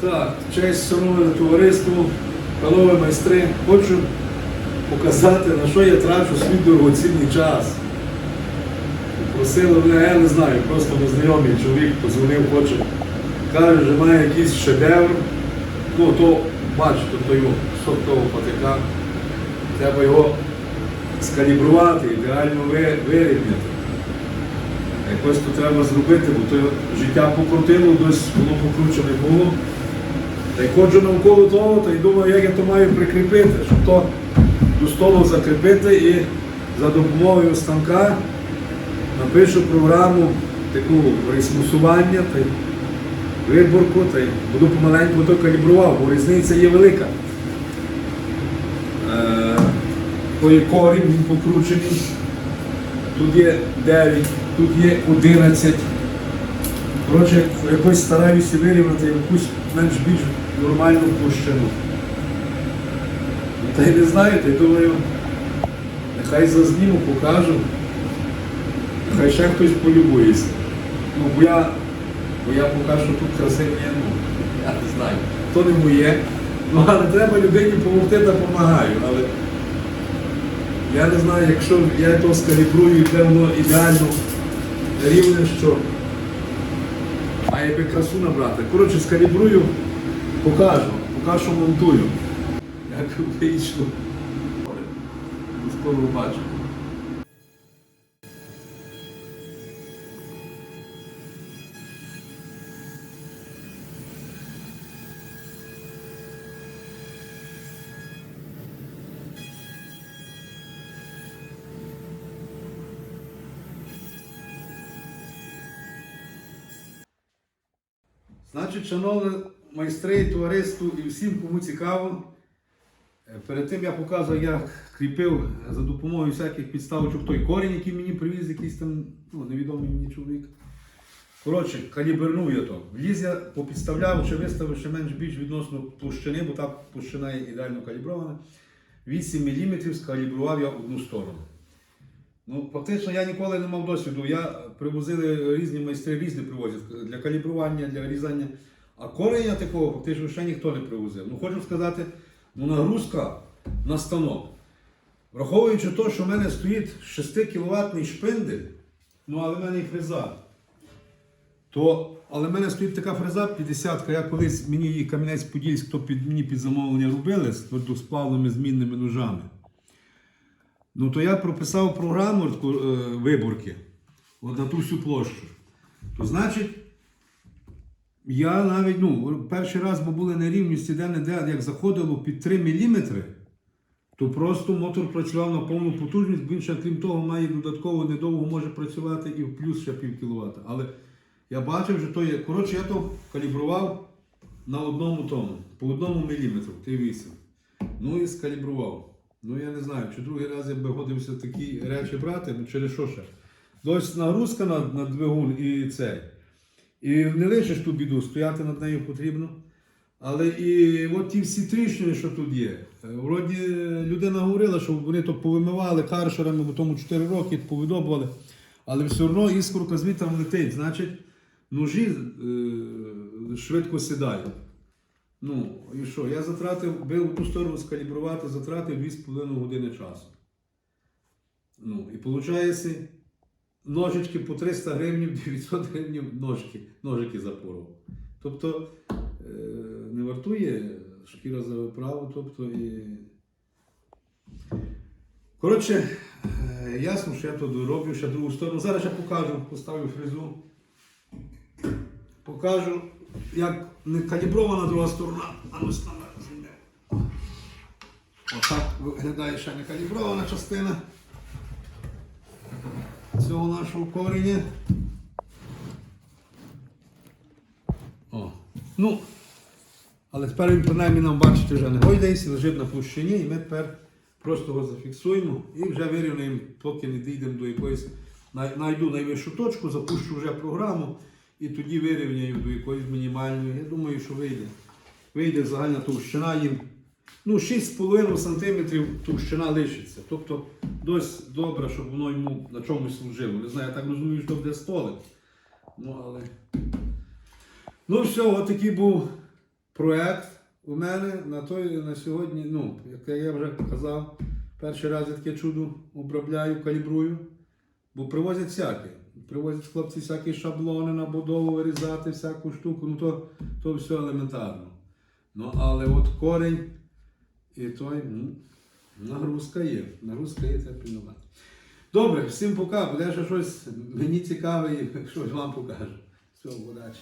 Так, честь шановне товариство, панове майстри, хочу показати, на що я трачу свій дорогоцінний час. Просили мене, я не знаю, просто незнайомий чоловік подзвонив, хоче, каже, що має якийсь шедевр. Ну, то бачите, то його сорт того патика. Треба його скалібрувати, ідеально вирівняти. Якось то треба зробити, бо то життя покрутило, десь воно покручене було. Та й ходжу навколо того, та й думаю, як я то маю прикріпити, щоб то до столу закріпити і за допомогою станка напишу програму таку ресмусування та й виборку, та й буду помаленьку то калібрував, бо різниця є велика. Е, той корінь він покручений. Тут є 9, тут є 11. Коротше, якось стараюся вирівняти якусь менш-більш нормальну площину. Та й не знаєте, думаю, нехай зазніму, покажу. Нехай ще хтось полюбується. Ну, бо я, бо я що тут красиві, ну, я не знаю. То не моє. Ну, але треба людині допомогти, допомагаю. Але я не знаю, якщо я то скалібрую, де воно ідеально рівне, що має би красу набрати. Коротше, скалібрую, покажу, покажу, монтую. Як вийшло. Скоро побачимо. Значить, шановні майстри, товариство і всім, кому цікаво, е, перед тим я показував, як кріпив за допомогою всяких підставочок той корінь, який мені привіз, якийсь там ну, невідомий мені чоловік. Коротше, калібернув я то. Вліз я попідставляв, чи виставив ще менш більш відносно площини, бо та площина є ідеально калібрована. 8 мм скалібрував я одну сторону. Ну, фактично я ніколи не мав досвіду. Я привозили різні майстри, різні привозять для калібрування, для різання. А кореня такого фактично ще ніхто не привозив. Ну хочу сказати, ну нагрузка на станок. Враховуючи те, що в мене стоїть 6 кВт шпиндель, ну але в мене і фреза. То, але в мене стоїть така фреза 50-ка. Я колись мені її Кам'янець-Подільськ, то під мені під замовлення робили з твердосплавними змінними ножами. Ну то я прописав програму е, виборки от на ту всю площу. То значить, я навіть ну, перший раз, бо були нерівності де-не-де, як заходило під 3 мм, то просто мотор працював на повну потужність, бо він ще, крім того, має додатково недовго може працювати і в плюс ще пів кіловата. Але я бачив, що то є. Коротше, я то калібрував на одному тому, по одному міліметру, Т8. Ну і скалібрував. Ну я не знаю, чи другий раз я би годився такі речі брати, ну через що ще? Дось нагрузка на, на двигун і цей. І не лишиш ту біду, стояти над нею потрібно. Але і от ті всі тріщини, що тут є. Е, Вроді людина говорила, що вони то повимивали каршерами, бо тому 4 роки повидобували. Але все одно іскорка звітом летить. Значить, ножі е, швидко сідають. Ну, і що? Я затратив, би в ту сторону скалібрувати, затратив 2,5 години часу. Ну, і виходить, ножички по 300 гривень, 900 гривень ножки, ножики запоров. Тобто е, не вартує шкіра за виправу, тобто і. Коротше, е, ясно, що я то дороблю ще другу сторону. Зараз я покажу, поставлю фрезу. Покажу, як не калібрована друга сторона. А стане зніме. Отак виглядає ще не калібрована частина цього нашого кореня. О. Ну, але тепер він принаймні нам бачите вже не гойдається, лежить на площині, і ми тепер просто його зафіксуємо і вже вирівняємо, поки не дійдемо до якоїсь. най- Найду найвищу точку, запущу вже програму і тоді вирівняю до якоїсь мінімальної. Я думаю, що вийде. Вийде загальна товщина їм. Ну, 6,5 см товщина лишиться. Тобто досить добре, щоб воно йому на чомусь служило. Не знаю, я так розумію, що буде столик. Ну, але. Ну все, отакий був проект у мене на той на сьогодні, ну, як я вже казав, перший раз я таке чудо обробляю, калібрую, бо привозять всяке. Привозять хлопці всякі шаблони на будову вирізати, всяку штуку, ну то, то все елементарно. Ну, але от корінь і той, нагрузка є. Нагрузка є, це пильнувати. Добре, всім пока. Буде ще щось мені цікаве і щось вам покажу. Все, удачі.